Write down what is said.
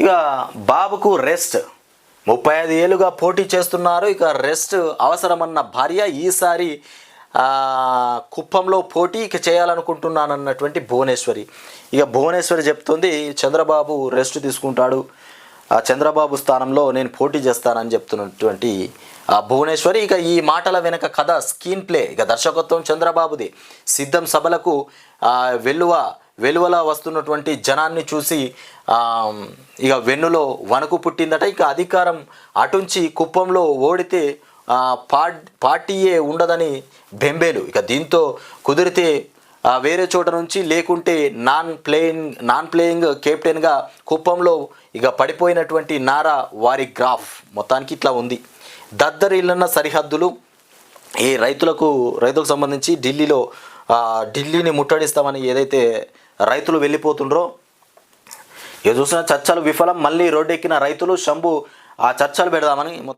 ఇక బాబుకు రెస్ట్ ముప్పై ఐదు ఏళ్ళుగా పోటీ చేస్తున్నారు. ఇక రెస్ట్ అవసరమన్న భార్య ఈసారి కుప్పంలో పోటీ ఇక చేయాలనుకుంటున్నానన్నటువంటి భువనేశ్వరి. ఇక భువనేశ్వరి చెప్తుంది చంద్రబాబు రెస్ట్ తీసుకుంటాడు. ఆ చంద్రబాబు స్థానంలో నేను పోటీ చేస్తానని చెప్తున్నటువంటి ఆ భువనేశ్వరి. ఇక ఈ మాటల వెనక కథ స్క్రీన్ ప్లే. ఇక దర్శకత్వం చంద్రబాబుది. సిద్ధం సభలకు వెల్లువ వెలువల వస్తున్నటువంటి జనాన్ని చూసి ఇక వెన్నులో వణుకు పుట్టిందట. ఇక అధికారం అటుంచి కుప్పంలో ఓడితే పా పార్టీయే ఉండదని బెంబేలు. ఇక దీంతో కుదిరితే వేరే చోట నుంచి లేకుంటే నాన్ ప్లేయింగ్ నాన్ ప్లేయింగ్ కెప్టెన్గా కుప్పంలో ఇక పడిపోయినటువంటి నారా వారి గ్రాఫ్ మొత్తానికి ఇట్లా ఉంది. దద్దరిల్లన్న సరిహద్దులు ఈ రైతులకు రైతులకు సంబంధించి ఢిల్లీలో ఢిల్లీని ముట్టడిస్తామని ఏదైతే రైతులు వెళ్ళిపోతుండ్రో ఏ చూసిన చర్చలు విఫలం మళ్ళీ రోడ్డెక్కిన రైతులు శంభు ఆ చర్చలు పెడదామని